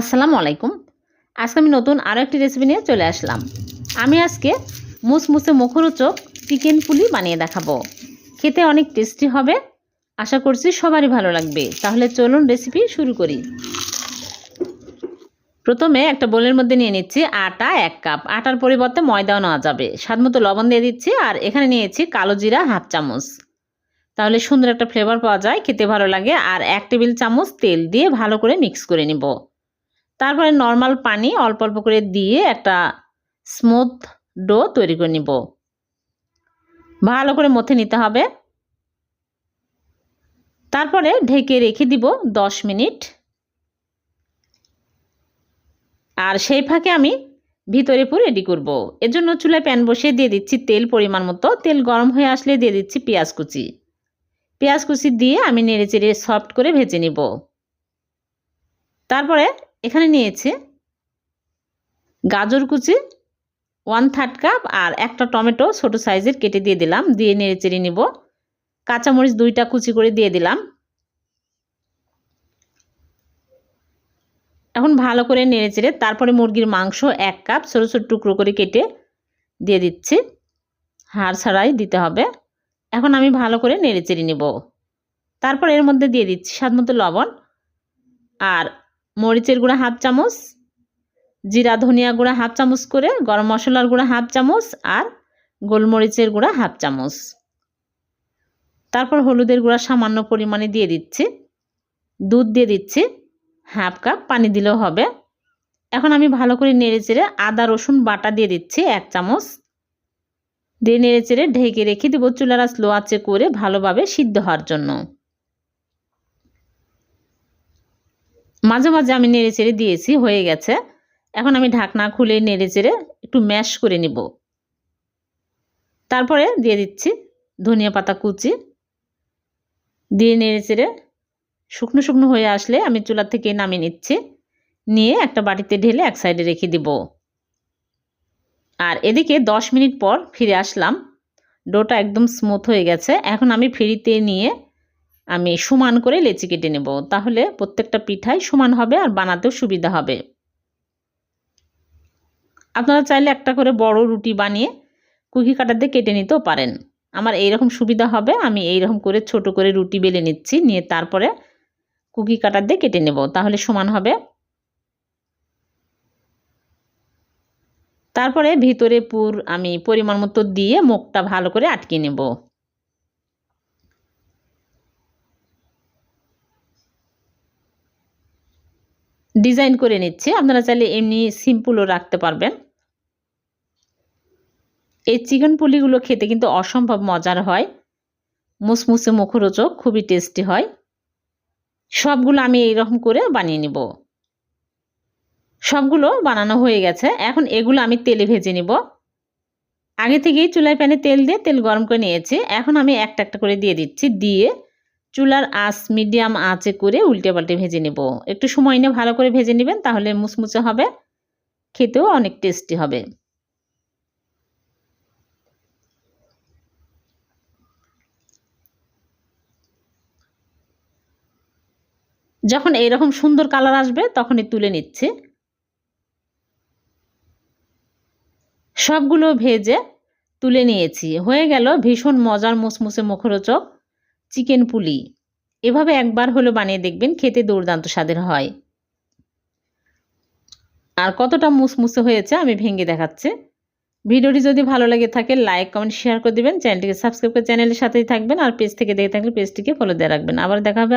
আসসালামু আলাইকুম। আজকে আমি নতুন আরও একটি রেসিপি নিয়ে চলে আসলাম। আমি আজকে মুসমুসে মুখরোচক চিকেন পুলি বানিয়ে দেখাবো। খেতে অনেক টেস্টি হবে। আশা করছি সবারই ভালো লাগবে। তাহলে চলুন রেসিপি শুরু করি। প্রথমে একটা বোলের মধ্যে নিয়ে নিচ্ছি আটা এক কাপ। আটার পরিবর্তে ময়দাও নেওয়া যাবে। স্বাদ মতো লবণ দিয়ে দিচ্ছি আর এখানে নিয়েছি কালো জিরা হাফ চামচ। তাহলে সুন্দর একটা ফ্লেভার পাওয়া যায়, খেতে ভালো লাগে। আর এক টেবিল চামচ তেল দিয়ে ভালো করে মিক্স করে নিব। তারপরে নর্মাল পানি অল্প অল্প করে দিয়ে একটা স্মুথ ডো তৈরি করে নিব। ভালো করে মথে নিতে হবে। তারপরে ঢেকে রেখে দিব দশ মিনিট। আর সেই ফাঁকে আমি ভিতরে পুরো রেডি করব। এর জন্য চুলায় প্যান বসিয়ে দিয়ে দিচ্ছি তেল পরিমাণ মতো। তেল গরম হয়ে আসলে দিয়ে দিচ্ছি পেঁয়াজ কুচি। পেঁয়াজ কুচি দিয়ে আমি নেড়ে চেড়ে সফট করে ভেজে নিব। তারপরে এখানে নিয়েছি গাজর কুচি ওয়ান থার্ড কাপ আর একটা টমেটো ছোট সাইজের কেটে দিয়ে দিলাম, দিয়ে নেড়ে চেড়ে নিব। কাঁচামরিচ দুইটা কুচি করে দিয়ে দিলাম। এখন ভালো করে নেড়ে চেড়ে তারপরে মুরগির মাংস এক কাপ ছোটো ছোটো টুকরো করে কেটে দিয়ে দিচ্ছি। হাড় ছাড়াই দিতে হবে। এখন আমি ভালো করে নেড়ে চেড়ে নেব। তারপর এর মধ্যে দিয়ে দিচ্ছি স্বাদ মতো লবণ আর মরিচের গুঁড়া হাফ চামচ, জিরা ধনিয়া গুঁড়া হাফ চামচ করে, গরম মশলার গুঁড়া হাফ চামচ আর গোলমরিচের গুঁড়া হাফ চামচ। তারপর হলুদের গুঁড়া সামান্য পরিমাণে দিয়ে দিচ্ছি। দুধ দিয়ে দিচ্ছি। হাফ কাপ পানি দিলেও হবে। এখন আমি ভালো করে নেড়ে চেড়ে আদা, রসুন, বাটা দিয়ে দিচ্ছি এক চামচ। দিয়ে নেড়ে চেড়ে ঢেকে রেখে দেবো চুলারা স্লো আঁচে করে ভালোভাবে সিদ্ধ হওয়ার জন্য। মাঝে মাঝে আমি নেড়ে চেড়ে দিয়েছি, হয়ে গেছে। এখন আমি ঢাকনা খুলে নেড়ে চেড়ে একটু ম্যাশ করে নিব। তারপরে দিয়ে দিচ্ছি ধনিয়া পাতা কুচি। দিয়ে নেড়ে চেড়ে শুকনো শুকনো হয়ে আসলে আমি চুলা থেকে নামিয়ে নিচ্ছি। নিয়ে একটা বাটিতে ঢেলে এক সাইডে রেখে দিব। আর এদিকে দশ মিনিট পর ফিরে আসলাম। ডোটা একদম স্মুথ হয়ে গেছে। এখন আমি ফিরিতে নিয়ে আমি সমান করে লেচি কেটে নেব। তাহলে প্রত্যেকটা পিঠাই সমান হবে আর বানাতেও সুবিধা হবে। আপনারা চাইলে একটা করে বড় রুটি বানিয়ে কুকি কাটার দিয়ে কেটে নিতেও পারেন। আমার এইরকম সুবিধা হবে, আমি এইরকম করে ছোট করে রুটি বেলে নিচ্ছি, নিয়ে তারপরে কুকি কাটার দিয়ে কেটে নেব। তাহলে সমান হবে। তারপরে ভিতরে পুর আমি পরিমাণ মতো দিয়ে মুখটা ভালো করে আটকে নেব। ডিজাইন করে নিচ্ছে। আপনারা চাইলে এমনি সিম্পলও রাখতে পারবেন। এই চিকেন পুলিগুলো খেতে কিন্তু অসম্ভব মজার হয়। মুসমুসে মুখরোচক, খুবই টেস্টি হয়। সবগুলো আমি এইরকম করে বানিয়ে নিব। সবগুলো বানানো হয়ে গেছে। এখন এগুলো আমি তেলে ভেজে নিব। আগে থেকেই চুলায় প্যানে তেল দিয়ে তেল গরম করে নিয়েছি। এখন আমি একটা একটা করে দিয়ে দিচ্ছি। দিয়ে চুলার আঁচ মিডিয়াম আঁচে করে উল্টে পাল্টে ভেজে নেব। একটু সময় নিয়ে ভালো করে ভেজে নেবেন, তাহলে মুচমুচে হবে, খেতেও অনেক টেস্টি হবে। যখন এইরকম সুন্দর কালার আসবে, তখনই তুলে নিচ্ছে। সবগুলো ভেজে তুলে নিয়েছি। হয়ে গেল ভীষণ মজার মুসমুসে মুখরোচক। চিকেন পুলি। এভাবে একবার হলো বানিয়ে দেখবেন খেতে দুর্দান্ত স্বাদের হয়। আর কতটা মুসমুসে হয়েছে আমি ভেঙে দেখাচ্ছি। ভিডিওটি যদি ভালো লাগে থাকে লাইক কমেন্ট শেয়ার করে দেবেন। চ্যানেলটিকে সাবস্ক্রাইব করে চ্যানেলের সাথেই থাকবেন। আর পেজ থেকে দেখে থাকলে পেজটিকে ফলো দিয়ে রাখবেন। আবার দেখা হবে